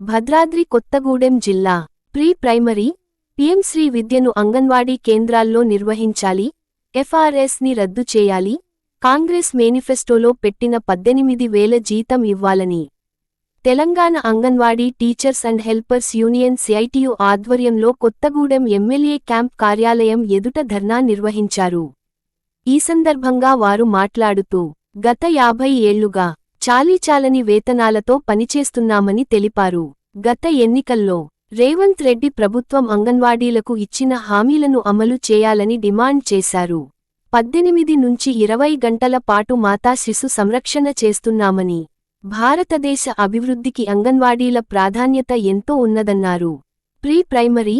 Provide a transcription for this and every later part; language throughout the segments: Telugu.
భద్రాద్రి కొత్తగూడెం జిల్లా ప్రీ ప్రైమరీ పిఎంశ్రీ విద్యను అంగన్వాడీ కేంద్రాల్లో నిర్వహించాలి ఎఫ్ఆర్ఎస్ని రద్దు చేయాలి కాంగ్రెస్ మేనిఫెస్టోలో పెట్టిన పద్దెనిమిది వేల జీతం ఇవ్వాలని. Telangana Anganwadi teachers and helpers union CITU ఆధ్వర్యంలో కొత్తగూడెం ఎమ్మెల్యే క్యాంప్ కార్యాలయం ఎదుట ధర్నా నిర్వహించారు. ఈ సందర్భంగా వారు మాట్లాడుతూ గత యాభై ఏళ్ళుగా చాలీచాలని వేతనాలతో పనిచేస్తున్నామని తెలిపారు. గత ఎన్నికల్లో రేవంత్ రెడ్డి ప్రభుత్వం అంగన్వాడీలకు ఇచ్చిన హామీలను అమలు చేయాలని డిమాండ్ చేశారు. పద్దెనిమిది నుంచి ఇరవై గంటల పాటు మాతా శిశు సంరక్షణ చేస్తున్నామని భారతదేశ అభివృద్ధికి అంగన్వాడీల ప్రాధాన్యత ఎంతో ఉన్నదన్నారు. ప్రీ ప్రైమరీ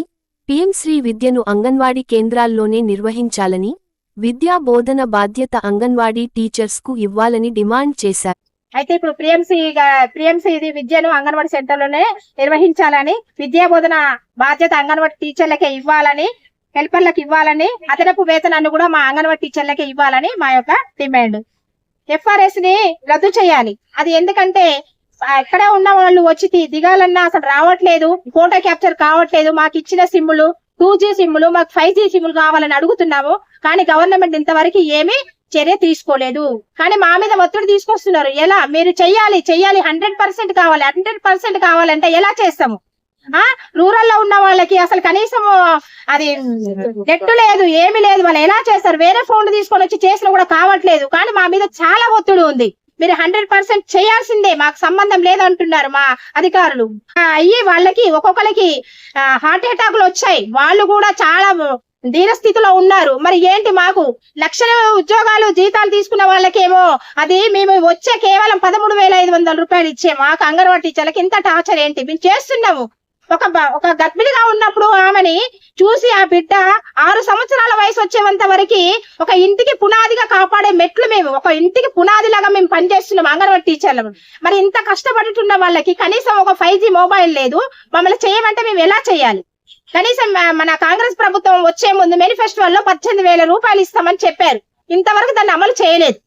పీఎం శ్రీ విద్యను అంగన్వాడీ కేంద్రాల్లోనే నిర్వహించాలని విద్యా బోధన బాధ్యత అంగన్వాడీ టీచర్స్కు ఇవ్వాలని డిమాండ్ చేశారు. అయితే ఇప్పుడు పిఎంసి పిఎంసి ఇది విద్యను అంగన్వాడీ సెంటర్లోనే నిర్వహించాలని విద్యా బోధన బాధ్యత అంగన్వాడీ టీచర్లకే ఇవ్వాలని హెల్పర్లకు ఇవ్వాలని అదనపు వేతనాన్ని కూడా మా అంగన్వాడీ టీచర్లకే ఇవ్వాలని మా యొక్క డిమాండ్. ఎఫ్ఆర్ఎస్ని రద్దు చేయాలి. అది ఎందుకంటే ఎక్కడ ఉన్న వాళ్ళు వచ్చి దిగాలన్నా అసలు రావట్లేదు ఫోటో క్యాప్చర్ కావట్లేదు మాకు ఇచ్చిన సిమ్ములు టూ జీ సిమ్ములు మాకు ఫైవ్ జీ సిమ్లు కావాలని అడుగుతున్నాము కానీ గవర్నమెంట్ ఇంతవరకు ఏమీ చర్య తీసుకోలేదు. కానీ మా మీద ఒత్తిడి తీసుకొస్తున్నారు. ఎలా? మీరు చెయ్యాలి చెయ్యాలి. హండ్రెడ్ పర్సెంట్ కావాలి. హండ్రెడ్ పర్సెంట్ కావాలంటే ఎలా చేస్తాము? ఆ? రూరల్లో ఉన్న వాళ్ళకి అసలు కనీసం అది నెట్ లేదు ఏమీ లేదు. వాళ్ళు ఎలా చేస్తారు? వేరే ఫోన్ తీసుకొని వచ్చి చేసినా కూడా కావట్లేదు. కానీ మా మీద చాలా ఒత్తిడి ఉంది. మీరు హండ్రెడ్ పర్సెంట్ చేయాల్సిందే. మాకు సంబంధం లేదంటున్నారు మా అధికారులు. అయ్యి వాళ్ళకి ఒక్కొక్కరికి హార్ట్ అటాక్లు వచ్చాయి. వాళ్ళు కూడా చాలా దీనస్థితిలో ఉన్నారు. మరి ఏంటి మాకు? లక్షల ఉద్యోగాలు జీతాలు తీసుకున్న వాళ్ళకేమో? అది మేము వచ్చే కేవలం పదమూడు వేల ఐదు వందల రూపాయలు ఇచ్చే మాకు అంగన్వాడీ టీచర్లకు ఇంత టార్చర్ ఏంటి? మేము చేస్తున్నాము. ఒక ఒక గర్భిణిగా ఉన్నప్పుడు ఆమెని చూసి ఆ బిడ్డ ఆరు సంవత్సరాల వయసు వచ్చేంత వరకు ఒక ఇంటికి పునాదిగా కాపాడే మెట్లు మేము ఒక ఇంటికి పునాదిలాగా మేము పనిచేస్తున్నాం అంగన్వాడీ టీచర్లు. మరి ఇంత కష్టపడుతున్న వాళ్ళకి కనీసం ఒక ఫైవ్ జీ మొబైల్ లేదు. మమ్మల్ని చేయమంటే మేము ఎలా చేయాలి? కనీసం మన కాంగ్రెస్ ప్రభుత్వం వచ్చే ముందు మేనిఫెస్టోలో పద్దెనిమిది వేల రూపాయలు ఇస్తామని చెప్పారు. ఇంతవరకు దాన్ని అమలు చేయలేదు.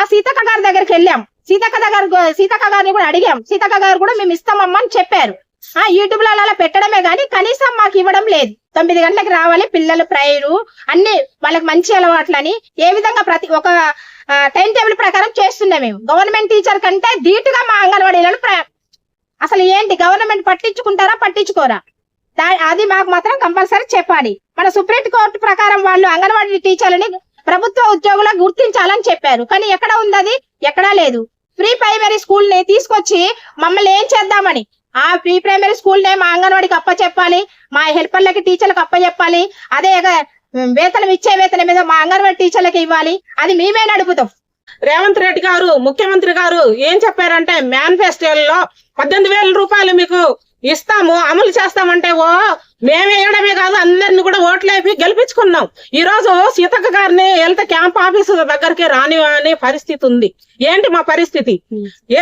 ఆ సీతక్క గారి దగ్గరికి వెళ్ళాం. సీతక్క దగ్గర సీతక్క గారిని కూడా అడిగాం. సీతక్క గారు కూడా మేము ఇస్తామమ్మా అని చెప్పారు. ఆ యూట్యూబ్లో అలా పెట్టడమే గానీ కనీసం మాకు ఇవ్వడం లేదు. తొమ్మిది గంటలకు రావాలి పిల్లలు ప్రేయరు అన్ని వాళ్ళకి మంచి అలవాట్లని ఏ విధంగా ప్రతి ఒక టైం టేబుల్ ప్రకారం చేస్తున్నాం మేము. గవర్నమెంట్ టీచర్ కంటే ధీటుగా మా అంగన్వాడీలను అసలు ఏంటి? గవర్నమెంట్ పట్టించుకుంటారా పట్టించుకోరా? అది మాకు మాత్రం కంపల్సరీ చెప్పాలి. మన సుప్రీం కోర్టు ప్రకారం వాళ్ళు అంగన్వాడీ టీచర్లని ప్రభుత్వ ఉద్యోగులకు గుర్తించాలని చెప్పారు. కానీ ఎక్కడ ఉంది అది? ఎక్కడా లేదు. ప్రీ ప్రైమరీ స్కూల్ని తీసుకొచ్చి మమ్మల్ని ఏం చేద్దామని? ఆ ప్రీ ప్రైమరీ స్కూల్ నే మా అంగన్వాడికి అప్ప చెప్పాలి. మా హెల్పర్లకి టీచర్లకు అప్ప చెప్పాలి. అదే వేతనం ఇచ్చే వేతనం మీద మా అంగన్వాడి టీచర్లకు ఇవ్వాలి. అది మేమే నడుపుతాం. రేవంత్ రెడ్డి గారు ముఖ్యమంత్రి గారు ఏం చెప్పారంటే మేనిఫెస్టోలో పద్దెనిమిది వేల రూపాయలు మీకు ఇస్తాము అమలు చేస్తామంటే ఓ మేము వేయడమే కాదు అందరిని కూడా ఓట్లేపి గెలిపించుకున్నాం. ఈ రోజు సీతక్క గారిని వెళ్తే క్యాంప్ ఆఫీస్ దగ్గరికి రాని అనే పరిస్థితి ఉంది. ఏంటి మా పరిస్థితి?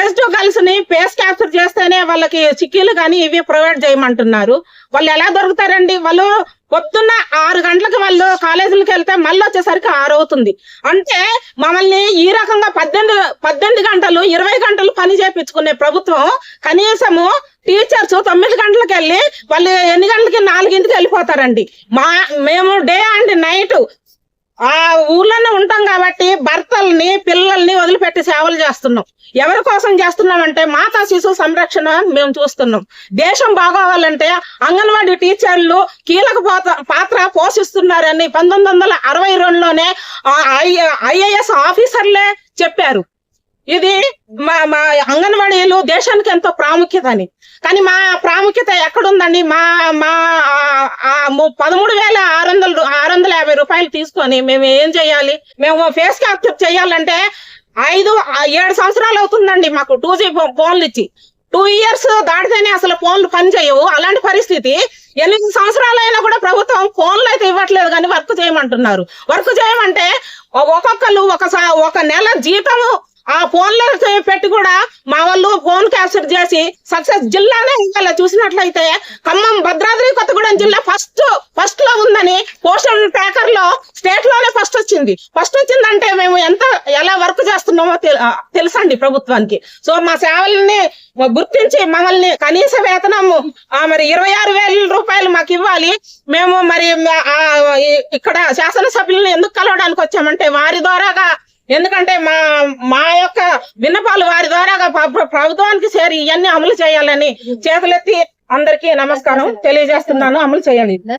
ఏజ్ టూ గర్ల్స్ని పేస్ క్యాప్చర్ చేస్తేనే వాళ్ళకి చిక్కీలు కానీ ఇవి ప్రొవైడ్ చేయమంటున్నారు. వాళ్ళు ఎలా దొరుకుతారండి? వాళ్ళు పొద్దున్న ఆరు గంటలకు వాళ్ళు కాలేజీలకు వెళ్తే మళ్ళీ వచ్చేసరికి ఆరు అవుతుంది. అంటే మమ్మల్ని ఈ రకంగా పద్దెనిమిది పద్దెనిమిది గంటలు ఇరవై గంటలు పని చేపించుకునే ప్రభుత్వం కనీసము టీచర్స్ తొమ్మిది గంటలకు వెళ్ళి వాళ్ళు ఎన్ని గంటలకి? నాలుగింటికి వెళ్ళిపోతారండి. మా మేము డే అండ్ నైట్ ఆ ఊర్లోనే ఉంటాం కాబట్టి భర్తల్ని పిల్లల్ని వదిలిపెట్టి సేవలు చేస్తున్నాం. ఎవరి కోసం చేస్తున్నాం అంటే మాతా శిశు సంరక్షణ మేము చూస్తున్నాం. దేశం బాగోవాలంటే అంగన్వాడీ టీచర్లు కీలక పాత్ర పాత్ర పోషిస్తున్నారని పంతొమ్మిది వందల అరవై రెండులోనే ఐఏఎస్ ఆఫీసర్లే చెప్పారు. ఇది మా మా అంగన్వాడీలు దేశానికి ఎంతో ప్రాముఖ్యత అని కానీ మా ప్రాముఖ్యత ఎక్కడుందండి? మా మా పదమూడు వేల ఆరు వందలు ఆరు వందల యాభై రూపాయలు తీసుకొని మేము ఏం చేయాలి? మేము ఫేస్ క్యాప్చర్ చేయాలంటే ఐదు ఏడు సంవత్సరాలు అవుతుందండి మాకు టూ జీ ఫోన్లు ఇచ్చి. టూ ఇయర్స్ దాటితేనే అసలు ఫోన్లు పనిచేయవు అలాంటి పరిస్థితి ఎనిమిది సంవత్సరాలైనా కూడా ప్రభుత్వం ఫోన్లు అయితే ఇవ్వట్లేదు కానీ వర్క్ చేయమంటున్నారు. వర్క్ చేయమంటే ఒక్కొక్కరు ఒక ఒక నెల జీతము ఆ ఫోన్లో పెట్టి కూడా మా వాళ్ళు ఫోన్ క్యాప్చర్ చేసి సక్సెస్ జిల్లానే ఇవాళ చూసినట్లయితే ఖమ్మం భద్రాద్రి కొత్తగూడెం జిల్లా ఫస్ట్ ఫస్ట్లో ఉందని పోస్టల్ ట్రాకర్లో స్టేట్లోనే ఫస్ట్ వచ్చింది. ఫస్ట్ వచ్చిందంటే మేము ఎంత ఎలా వర్క్ చేస్తున్నామో తెలుసండి ప్రభుత్వానికి. సో మా సేవల్ని గుర్తించి మమ్మల్ని కనీస వేతనము ఆ, మరి ఇరవై ఆరు వేల రూపాయలు మాకు ఇవ్వాలి. మేము మరి ఇక్కడ శాసనసభ్యులను ఎందుకు కలవడానికి వచ్చామంటే వారి ద్వారాగా ఎందుకంటే మా మా యొక్క విన్నపాలు వారి ప్ర- ప్రభుత్వానికి చేరి ఇవన్నీ అమలు చేయాలని చేతులెత్తి అందరికీ నమస్కారం తెలియజేస్తున్నాను. అమలు చేయాలి